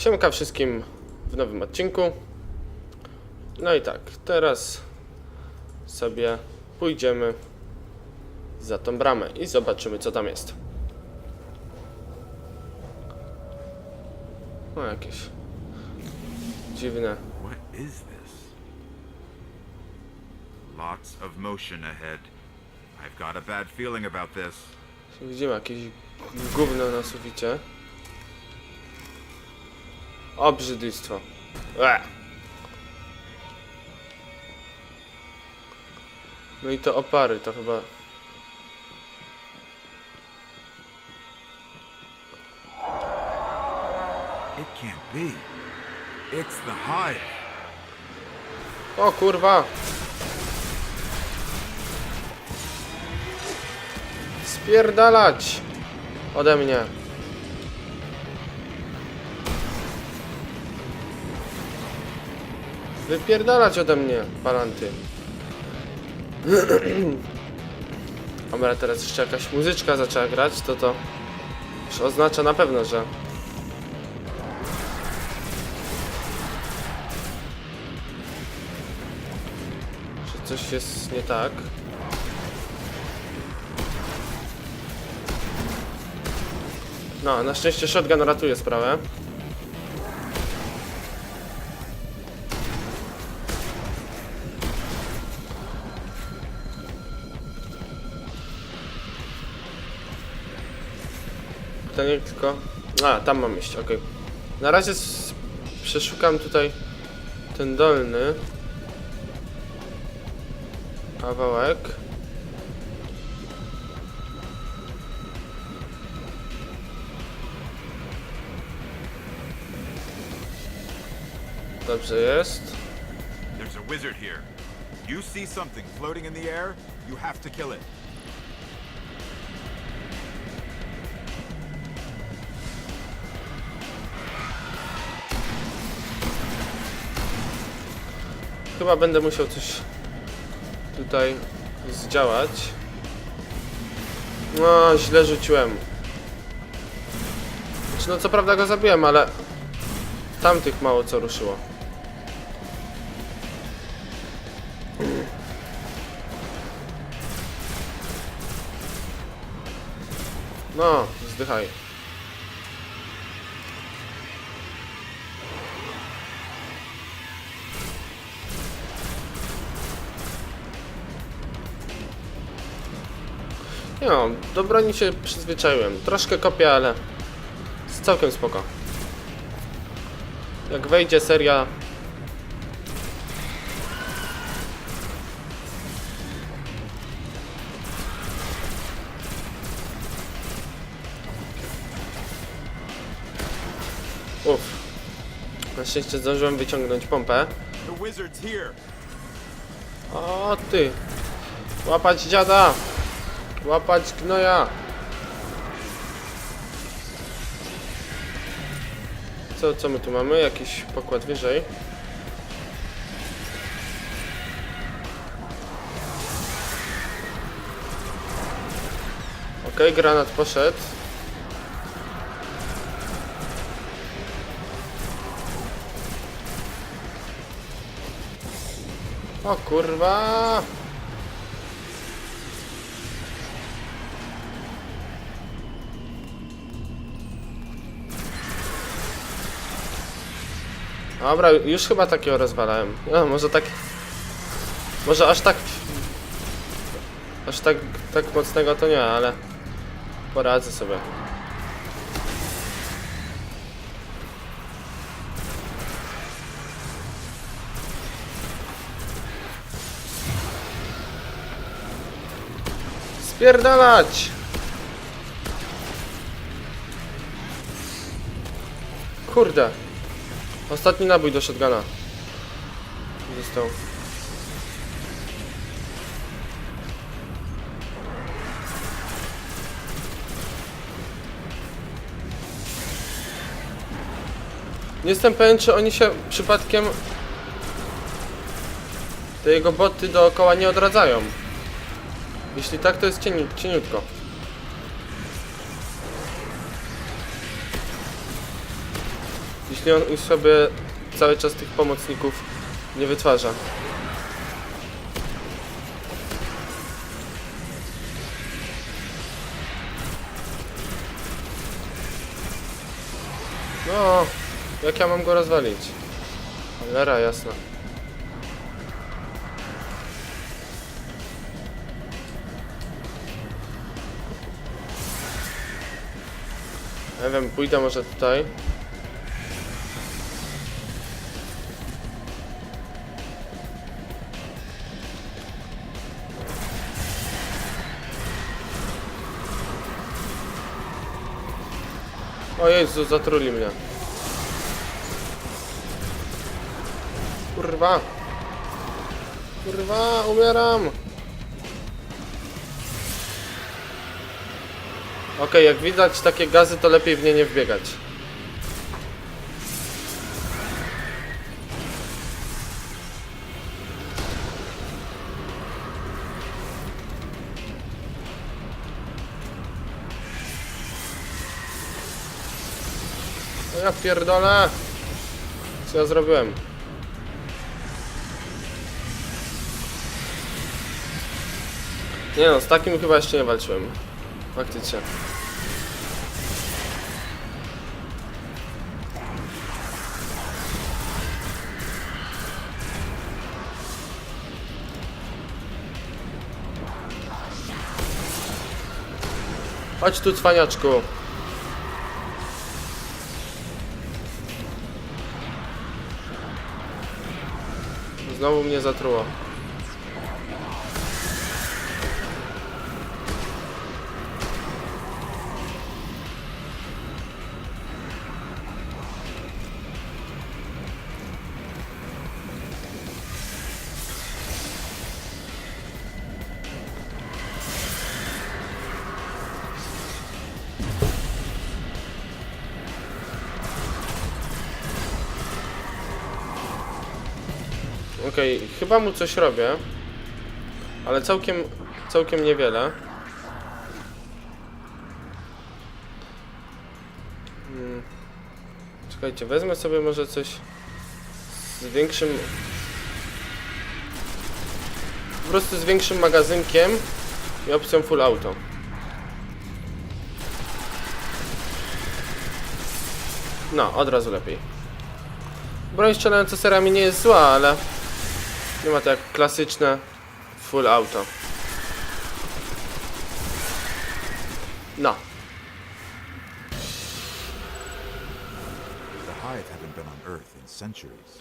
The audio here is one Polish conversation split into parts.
Siemka wszystkim w nowym odcinku. No i tak, teraz sobie pójdziemy za tą bramę i zobaczymy co tam jest. O, jakieś dziwne. What is this? Lots of motion ahead. I've got a bad feeling about this. Widzimy jakieś gówno na suficie. Obrzydlistwo. No i to opary, to chyba... It can't be. It's the hive. O kurwa! Spierdalać! Ode mnie. Wypierdalać ode mnie, palanty. Dobra, teraz jeszcze jakaś muzyczka zaczęła grać, to to już oznacza na pewno, że że coś jest nie tak. No, na szczęście shotgun ratuje sprawę. Nie tylko... A, tam mam iść, okej. Na razie przeszukam tutaj ten dolny kawałek. Dobrze jest. There's a wizard here. You see something floating in the air, you have to kill it. Chyba będę musiał coś tutaj zdziałać. No, źle rzuciłem. Znaczy, no co prawda go zabiłem, ale tamtych mało co ruszyło. No, zdychaj. Nie no, do broni się przyzwyczaiłem. Troszkę kopię, ale jest całkiem spoko. Jak wejdzie seria... Uff. Na szczęście zdążyłem wyciągnąć pompę. O ty! Łapać dziada! Łapać gnoja! Co, co my tu mamy? Jakiś pokład wyżej. Okej, granat poszedł. O kurwa! Dobra, już chyba takiego rozwalałem. No, może tak... Może aż tak... Aż tak, tak mocnego to nie, ale... Poradzę sobie. Spierdalać! Kurde. Ostatni nabój do shotguna. Został. Nie jestem pewien, czy oni się przypadkiem... Te jego boty dookoła nie odradzają. Jeśli tak, to jest cieni, cieniutko. Jeśli on sobie cały czas tych pomocników nie wytwarza. No, jak ja mam go rozwalić? Cholera jasna. Nie wiem, pójdę może tutaj. O Jezu, zatruli mnie. Kurwa. Kurwa, umieram. Okej, jak widać takie gazy, to lepiej w nie nie wbiegać. Ja pierdolę! Co ja zrobiłem? Nie no, z takim chyba jeszcze nie walczyłem. Faktycznie. Chodź tu, cwaniaczku. Znowu mnie zatruło. Okej, chyba mu coś robię. Ale całkiem, całkiem niewiele. Hmm. Czekajcie, wezmę sobie może coś z większym... Po prostu z większym magazynkiem i opcją full auto. No, od razu lepiej. Broń strzelająca serami nie jest zła, ale nie ma to jak klasyczne full auto. No. The Hive haven't been on Earth in centuries.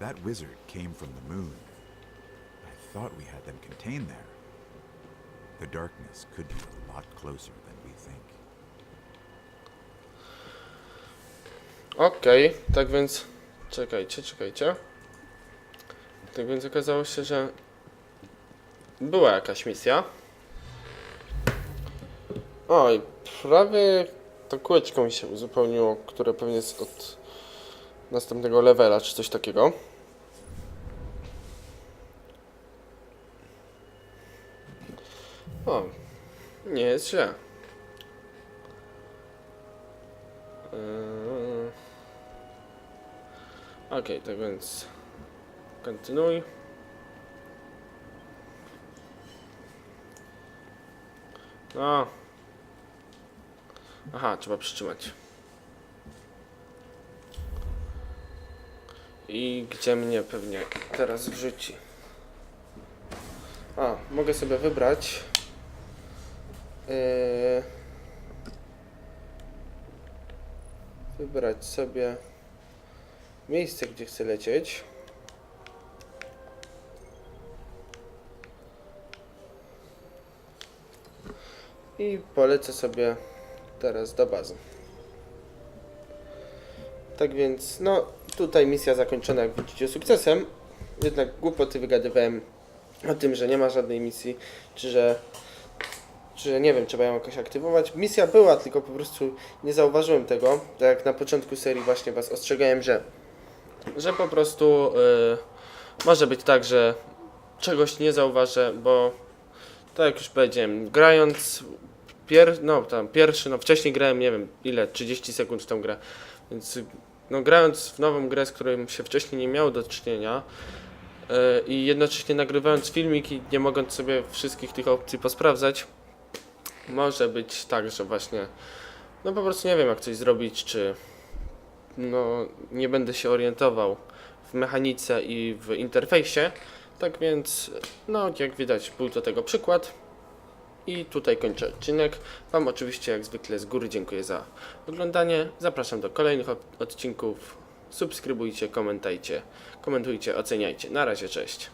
That wizard came from the moon. I thought we had them contained there. The darkness could be a lot closer than we think. Okej, tak więc czekajcie, czekajcie. Tak więc okazało się, że była jakaś misja. Oj, prawie to kółeczko mi się uzupełniło, które pewnie jest od następnego levela, czy coś takiego. O, nie jest źle. Yy... Okej, tak więc kontynuuj. No. Aha, trzeba przytrzymać. I gdzie mnie pewnie teraz wrzuci? A, mogę sobie wybrać. Yy... Wybrać sobie miejsce, gdzie chcę lecieć. I polecę sobie teraz do bazy. Tak więc, no tutaj misja zakończona, jak widzicie, sukcesem. Jednak głupoty wygadywałem o tym, że nie ma żadnej misji, czy że, czy że nie wiem, trzeba ją jakoś aktywować. Misja była, tylko po prostu nie zauważyłem tego. Tak jak na początku serii właśnie Was ostrzegałem, że że po prostu y, może być tak, że czegoś nie zauważę, bo tak jak już powiedziałem, grając pier, no tam pierwszy, no wcześniej grałem, nie wiem ile, 30 sekund w tą grę, więc no grając w nową grę, z którą się wcześniej nie miało do czynienia e, i jednocześnie nagrywając filmik i nie mogąc sobie wszystkich tych opcji posprawdzać, może być tak, że właśnie no po prostu nie wiem jak coś zrobić, czy no nie będę się orientował w mechanice i w interfejsie. Tak więc, no jak widać, był to tego przykład. I tutaj kończę odcinek. Wam oczywiście jak zwykle z góry dziękuję za oglądanie. Zapraszam do kolejnych od- odcinków. Subskrybujcie, komentajcie, komentujcie, oceniajcie. Na razie, cześć.